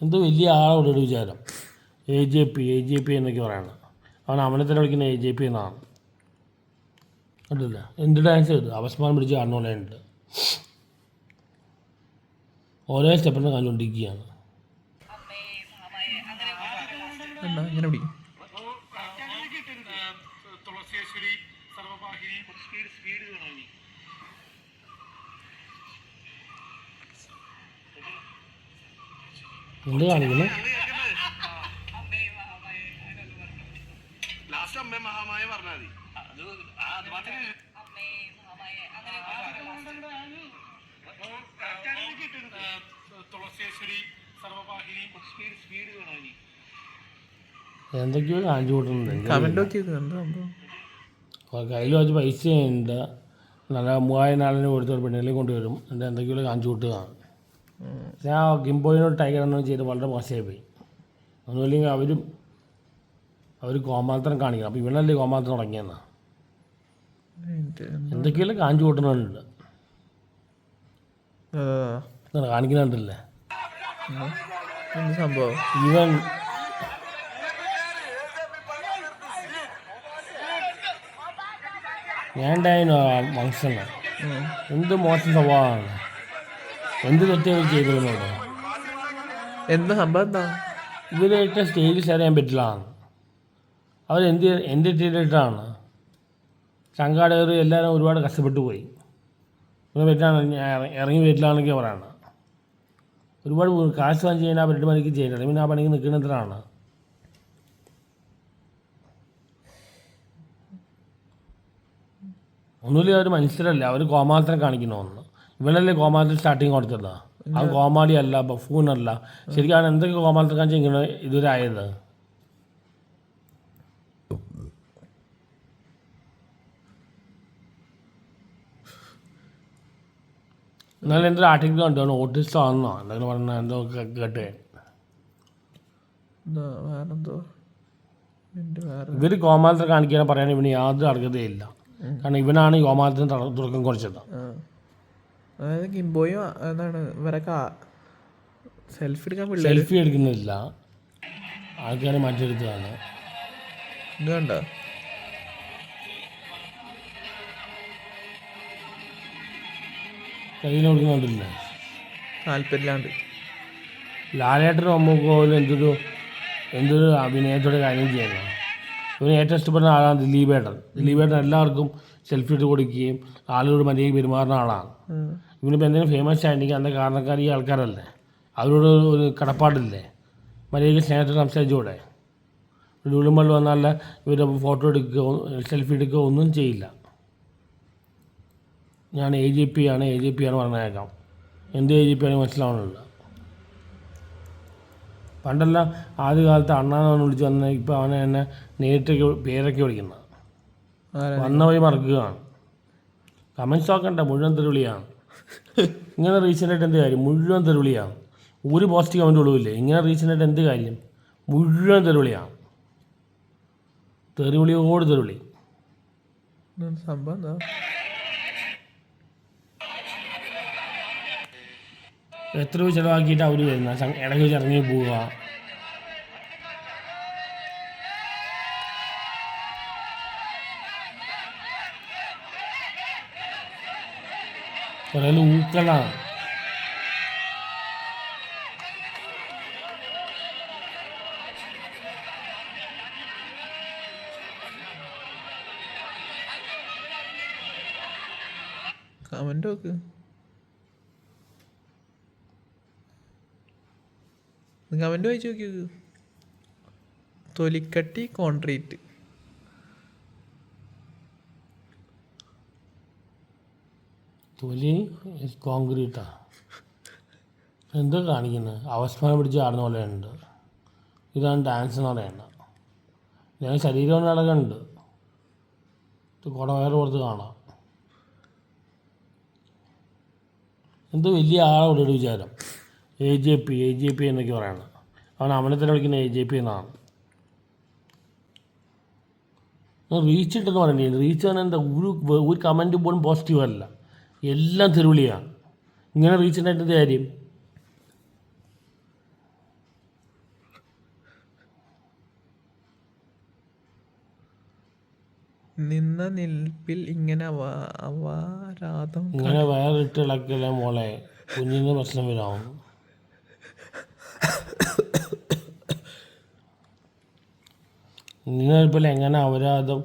എന്തോ വലിയ ആളോട് ഒരു വിചാരം A J P A J P എന്നൊക്കെ പറയണം അവൻ അവനെ തന്നെ വിളിക്കുന്ന എ ജെ പി എന്നാണ് കണ്ടില്ല എന്ത് ഡാൻസ് ചെയ്തു അവസ്മാനം പിടിച്ച് കാണുന്നുണ്ട് ഓരോ സ്റ്റെപ്പിനും കണ്ടുകൊണ്ടിരിക്കുകയാണ് ഇങ്ങനെ പിടിക്കും സർവവാഹിനി സ്പീഡ് സ്പീഡ് വേണം ഇനി എന്ത് കാണിക്കുന്നു ലാസ്റ്റ് അമ്മ മഹാമായ പറഞ്ഞാൽ മതി അത് ആ അത് മാത്രമേ തുളസേശ്വരി സർവവാഹിനി സ്പീഡ് സ്പീഡ് വേണം കാണിക്കുന്നു? എന്തൊക്കെയോ കാണിച്ചു കൊടുക്കുന്നുണ്ട്. എന്താ കയ്യിൽ വെച്ച് പൈസ ഉണ്ട്. നല്ല മൂവായിരം നാളിന് കൊടുത്തൊരു പെണ്ണിലേക്ക് കൊണ്ടുവരും. എന്നിട്ട് എന്തൊക്കെയോ കാണിച്ചു കൂട്ടുകയാണ് പക്ഷേ ആ ഗിംബോയിനോട് ടൈഗർ എന്നു ചെയ്ത് വളരെ മോശമായി പോയി ഒന്നുമില്ലെങ്കിൽ അവരും അവർ കോമാത്രം കാണിക്കണം. അപ്പോൾ ഇവനല്ലേ കോമാത്രം തുടങ്ങിയെന്നാ. എന്തൊക്കെയല്ലേ കാഞ്ചു കൂട്ടണുണ്ട് കാണിക്കുന്നുണ്ടല്ലേ? സംഭവം? ഇവൻ ഞാൻ ഉണ്ടായിരുന്നു ഫംഗ്ഷന് ഉം. എന്ത് മോശം സ്വഭാവമാണ്. എന്ത് തെറ്റുകൾ ചെയ്തു എന്നോട്ടെ എന്താ സംഭവം എന്താ? ഷെയർ ചെയ്യാൻ പറ്റില്ല. അവരെന്ത് എന്ത് ചെയ്തിട്ടാണ് സംഘാടകർ എല്ലാവരും ഒരുപാട് കഷ്ടപ്പെട്ടു പോയി. ഇങ്ങനെ പറ്റാണ് ഇറങ്ങി വരില്ലാന്നൊക്കെ പറയണം. ഒരുപാട് കാശ് വാങ്ങി ചെയ്യാൻ ആ പരിപാടി പണിക്ക് ചെയ്യണ്ടത് പിന്നെ ആ പണിക്ക് നിൽക്കുന്നതിനാണ് ഒന്നുമില്ല അവർ മനുഷ്യരല്ല. അവർ കോമാത്രം കാണിക്കുന്ന ഒന്ന് ഇവനല്ലേ ഗോമാലത്തിൽ സ്റ്റാർട്ടിങ് കൊടുത്തത്? ആ കോമാളി അല്ല ബഫൂണല്ല ശരിക്കും അവൻ എന്തൊക്കെ കാണിച്ചാൽ ഇങ്ങനെ ഇതുവരെ ആയത്. എന്നാലും എന്റെ ഒരു ആർട്ടിക്കിൾ കണ്ടു. അവൻ ഓട്ടിസ്റ്റ് ആണെന്നോ? എന്തെങ്കിലും പറഞ്ഞ എന്തോ കേട്ടെ. വേറെന്തോ? വേറെ ഇവർ കോമാത്രം കാണിക്കാൻ പറയാൻ ഇവന് യാതൊരു അർഹതയില്ല കാരണം ഇവനാണ് ഈ തട- തുടക്കം കുറിച്ചത്. അതായത് ഗിംബോയും എന്താണ് ഇവരൊക്കെ സെൽഫി എടുക്കാൻ പിള്ളേർ സെൽഫി എടുക്കുന്നില്ല. ആൾക്കാരെ മാറ്റിയെടുത്തതാണ്. ഇത് കണ്ട? കയ്യിൽ കൊടുക്കുന്നുണ്ടല്ല താല്പര്യമില്ലാണ്ട്. ലാലേട്ടനും അമ്മക്കോലും എന്തൊരു എന്തൊരു അഭിനയത്തോടെ കാര്യം ചെയ്യുന്നു. ഇവന് ഏറ്റവും ഇഷ്ടപ്പെടുന്ന ആളാണ് ദിലീപേട്ടൻ. ദിലീപേട്ടൻ എല്ലാവർക്കും സെൽഫി ഇട്ട് കൊടുക്കുകയും ആളുകളോട് മര്യാദ പെരുമാറുന്ന ആളാണ്. ഇവനിപ്പോൾ എന്തെങ്കിലും ഫേമസ് ആയിട്ടുണ്ടെങ്കിൽ അന്ന കാരണക്കാർ ഈ ആൾക്കാരല്ലേ? അവരോട് ഒരു കടപ്പാടില്ലേ? മര്യാദയ്ക്ക് സ്നേഹത്തിൽ സംസാരിച്ചുകൂടെ മള്ളി വന്നാൽ ഇവരുടെ ഫോട്ടോ എടുക്കുക സെൽഫി എടുക്കുക ഒന്നും ചെയ്യില്ല. ഞാൻ എ ജി പി ആണ് എ ജി പി ആണ് പറഞ്ഞേക്കാം. എന്ത് എ ജി പി ആണ് മനസ്സിലാവണമല്ലോ പണ്ടെല്ലാം ആദ്യ കാലത്ത് അണ്ണാന്ന് വിളിച്ച് വന്ന ഇപ്പം അവനെ എന്നെ നേരിട്ടൊക്കെ പേരൊക്കെ വിളിക്കുന്നത്. വന്ന വഴി മറക്കുകയാണ്. കമൻസ് നോക്കണ്ട മുഴുവൻ തെരുവിളിയാണ് ഇങ്ങനെ റീസെന്റായിട്ട് എന്ത് കാര്യം? മുഴുവൻ തെരുവിളിയാണ് ഒരു പോസിറ്റീവ് അവന്റെ ഉള്ളൂല്ലേ ഇങ്ങനെ റീസെന്റായിട്ട് എന്ത് കാര്യം? മുഴുവൻ തെരുവിളിയാണ് തെരുവിളിയോട് തെരുവിളി. സംഭവം? എന്താ? എത്ര രൂപ ചിലവാക്കിയിട്ട് അവർ വരുന്ന ഇടയ്ക്ക് വെച്ച് ഇറങ്ങി പോവുക. കുറേ ഊക്കളാണ് കമന്റ് നോക്ക് കമന്റ് വായിച്ചു നോക്കി തൊലിക്കട്ടി കോൺക്രീറ്റ് തൊലി കോൺക്രീറ്റാണ് എന്തോ കാണിക്കുന്നത് അവസ്മാനം പിടിച്ച് ആടുന്ന പോലെ ഉണ്ട്. ഇതാണ് ഡാൻസ് എന്ന് പറയുന്നത് ഞാൻ ശരീരം നടക്കുന്നുണ്ട്. ഇത് കുടവയർ പുറത്ത് കാണാം. എന്തോ വലിയ ആളോട് ഒരു വിചാരം? A J P A J P എന്നൊക്കെ പറയണം. അവൻ അവനെ വിളിക്കുന്ന എ ജെ പി എന്നാണ്. റീച്ച് ഇട്ടെന്ന് പറയണ്ടേ റീച്ച് പറഞ്ഞാൽ എന്താ? ഒരു ഒരു കമന്റ് പോലും പോസിറ്റീവ് അല്ല. എല്ലാം തെരുവിളിയാണ് ഇങ്ങനെ റീച്ച് ഉണ്ടായിട്ടെന്ത് കാര്യം? നിന്ന നിൽപ്പിൽ ഇങ്ങനെ ഇങ്ങനെ വയറിട്ട് ഇളക്കില്ല മോളെ. കുഞ്ഞിന് പ്രശ്നം വരാവും നിന്നിൽപ്പിൽ എങ്ങനെ അപരാധം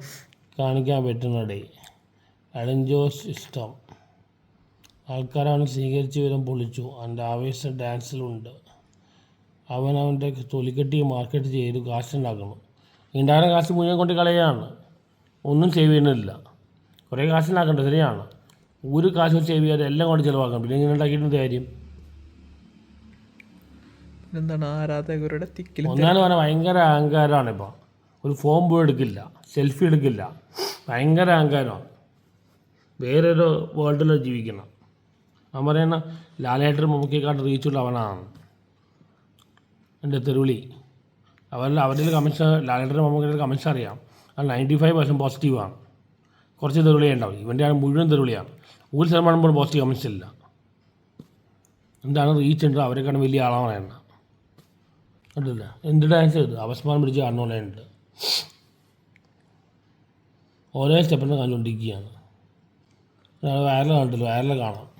കാണിക്കാൻ പറ്റുന്നടേ? അലൻ ഇഷ്ടം. ആൾക്കാരാണ് സ്വീകരിച്ച് വരും പൊളിച്ചു. അവന്റെ ആവേശ ഡാൻസിലുണ്ട്. അവൻ അവന്റെ തൊലിക്കെട്ടി മാർക്കറ്റ് ചെയ്ത് കാശുണ്ടാക്കണം. ഉണ്ടാകുന്ന കാശ് മുഴുവൻ കൊണ്ട് കളയാണ്. ഒന്നും സേവ് ചെയ്യുന്നില്ല. കുറേ കാശുണ്ടാക്കണ്ട ശരിയാണ്. ഒരു കാശും സേവ് ചെയ്യാതെ എല്ലാം കൊണ്ട് ചിലവാക്കണം. പിന്നെ ഇങ്ങനെ ഉണ്ടാക്കിയിട്ട് കാര്യം? എന്താണ് ആരാധകരുടെ തിക്കിൽ പറഞ്ഞാൽ ഭയങ്കര അഹങ്കാരമാണ് ഇപ്പോൾ ഒരു ഫോം പോയി എടുക്കില്ല. സെൽഫി എടുക്കില്ല. ഭയങ്കര അഹങ്കാരമാണ്. വേറൊരു വേൾഡിൽ ജീവിക്കണം. അവൻ പറയുന്ന ലാലേട്ടൻ മമ്മൂക്കിയെക്കാട്ട് റീച്ചുള്ള അവനാണ്. എന്റെ തെരുവിളി. അവരുടെ അവരുടെ കമൻസ് ലാലേട്ടൻ മമ്മൂക്കിയുടെ കമൻസ് അറിയാം. അത് നയന്റി ഫൈവ് പെർസെന്റ് പോസിറ്റീവാണ് കുറച്ച് തെരുവിളി ഉണ്ടാവും ഇവന്റെ ആണ് മുഴുവൻ തെരുവിളിയാണ്. ഒരു ശതമാനം പോലും പോസിറ്റീവ് കമൻസ് ഇല്ല. എന്താണ് റീച്ച് ഉണ്ട്? അവരെക്കാണ് വലിയ ആളാണ് എണ്ണ കണ്ടില്ല എന്ത് ഡാൻസ് ചെയ്തു? അവസ്മാനം പിടിച്ച് കാണുന്നുണ്ട് ഓരോ സ്റ്റെപ്പിനും കണ്ടുകൊണ്ടിരിക്കുകയാണ് വയറിൽ കണ്ടില്ല വയറിൽ കാണാം.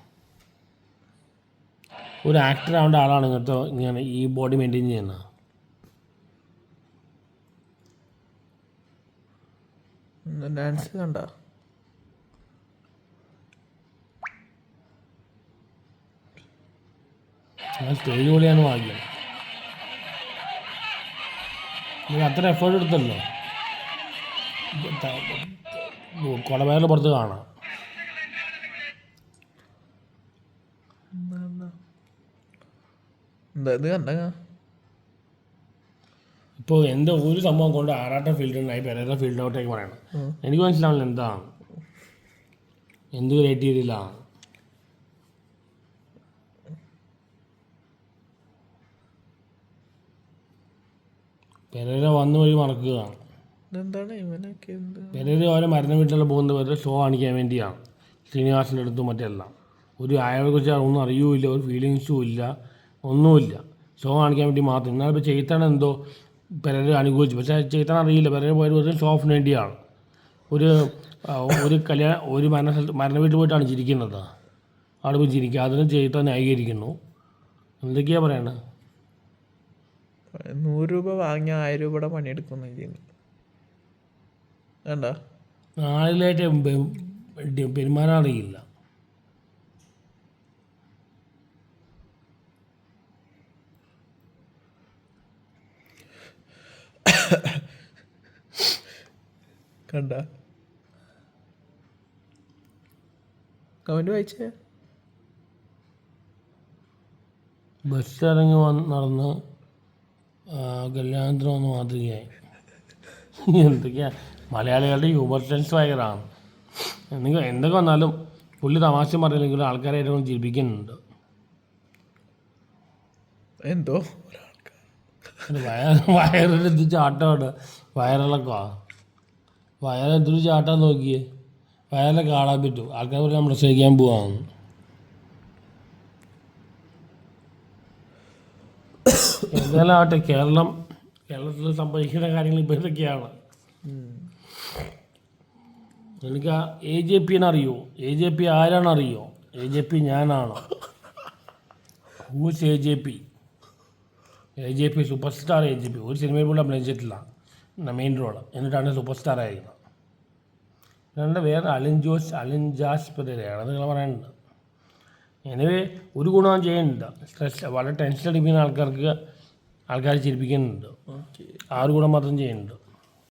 ഒരു ആക്ടർ ആവേണ്ട ആളാണ് ഇങ്ങനത്തെ ഇങ്ങനെ ഈ ബോഡി മെയിന്റെയിൻ ചെയ്യുന്നത്. ഡാൻസ് കണ്ട? സ്റ്റേജ് പൊളിയാണ് ഭാഗ്യം. നിങ്ങൾ അത്ര എഫേർട്ട് എടുത്തല്ലോ. കൊടവയറിൽ പുറത്ത് കാണാം എന്താ ഇത് ഇപ്പോൾ എന്റെ ഒരു സംഭവം കൊണ്ട് ആറാട്ട പെരേറ പെരേര ഔട്ടേക്ക് പറയണം. എനിക്ക് മനസ്സിലാവില്ല എന്താണ് എന്ത് ക്രൈറ്റീരിയയിലാണ് പെരേര വന്ന വഴി മറക്കുക. എന്ത്? പെരേര ഓരോ മരണ വീട്ടിലുള്ള പോകുന്ന വെറുതെ ഷോ കാണിക്കാൻ വേണ്ടിയാണ് ശ്രീനിവാസിന്റെ അടുത്തും മറ്റെല്ലാം. ഒരു അയാളെക്കുറിച്ച് ഒന്നും അറിയൂല്ല ഒരു ഫീലിങ്സും ഇല്ല. ഒന്നുമില്ല. ഷോ കാണിക്കാൻ വേണ്ടി മാത്രം. എന്നാലിപ്പോൾ ചെയ്ത്തണ എന്തോ പെരേര അനുകൂലിച്ചു. പക്ഷേ ചെയ്ത്തണ അറിയില്ല. പെരേര പോയത് ഒരു ഷോ ഓഫിന് വേണ്ടിയാണ്. ഒരു ഒരു കല്യാണ ഒരു മരണ മരണ വീട്ടിൽ പോയിട്ടാണ് ചിരിക്കുന്നത് അവിടെ പോയി ചിരിക്കുക അതിന് ചെയ്ത്ത ന്യായീകരിക്കുന്നു. എന്തൊക്കെയാ പറയണത് നൂറ് രൂപ വാങ്ങിയ ആയിരം രൂപയുടെ പണിയെടുക്കുന്നു ചെയ്യുന്നു വേണ്ട നാളിലായിട്ട് പെരുമാറാൻ അറിയില്ല. കണ്ട? കമന്റ് വായിച്ചേ? ബസ് ഇറങ്ങി വന്ന് നടന്ന് കല്യാണത്തിന് വന്ന് മാതൃകയായി. എന്തൊക്കെയാ? മലയാളികളുടെ യൂബർ സെൻസ് ഭയങ്കരമാണ് എന്തെങ്കിലും എന്തൊക്കെ വന്നാലും പുള്ളി തമാശ പറഞ്ഞില്ലെങ്കിലും ആൾക്കാരെ ഏറ്റവും ജീവിക്കുന്നുണ്ട്. എന്തോ? വയർ വയറിനെന്ത് ചാട്ടമാണ് വയറിളക്കോ എന്തൊരു ചാട്ടം നോക്കിയേ. വയറിനെ കാണാൻ പറ്റും. ആൾക്കാർ പറഞ്ഞാൽ നമ്മൾ സ്നേഹിക്കാൻ പോവാന്ന്. എന്തായാലാവട്ടെ കേരളം കേരളത്തിൽ സംഭവിക്കുന്ന കാര്യങ്ങൾ ഇപ്പോൾ ഇതൊക്കെയാണ്. എനിക്ക് എ ജെ പിന്നെ അറിയോ? എ ജെ പി ആരാണ് അറിയോ? എ ജെ പി ഞാനാണ്. Who's A J P A J P super star A J P ഒരു സിനിമയിൽ പോലും അഭിനയിച്ചിട്ടില്ല. മെയിൻ റോൾ എന്നിട്ടാണ് സൂപ്പർ സ്റ്റാർ ആയിരുന്നത് രണ്ട് വേറെ അലിൻ ജോസ് അലിൻ ജാസ് നിങ്ങൾ പറയേണ്ടത്. എനിവേ ഒരു ഗുണം ചെയ്യുന്നുണ്ട്. സ്ട്രെസ് വളരെ ടെൻഷൻ അടിപ്പിക്കുന്ന ആൾക്കാർക്ക് ആൾക്കാർ ചിരിപ്പിക്കുന്നുണ്ട്. ആറ് ആ ഒരു ഗുണം മാത്രം ചെയ്യുന്നുണ്ട്.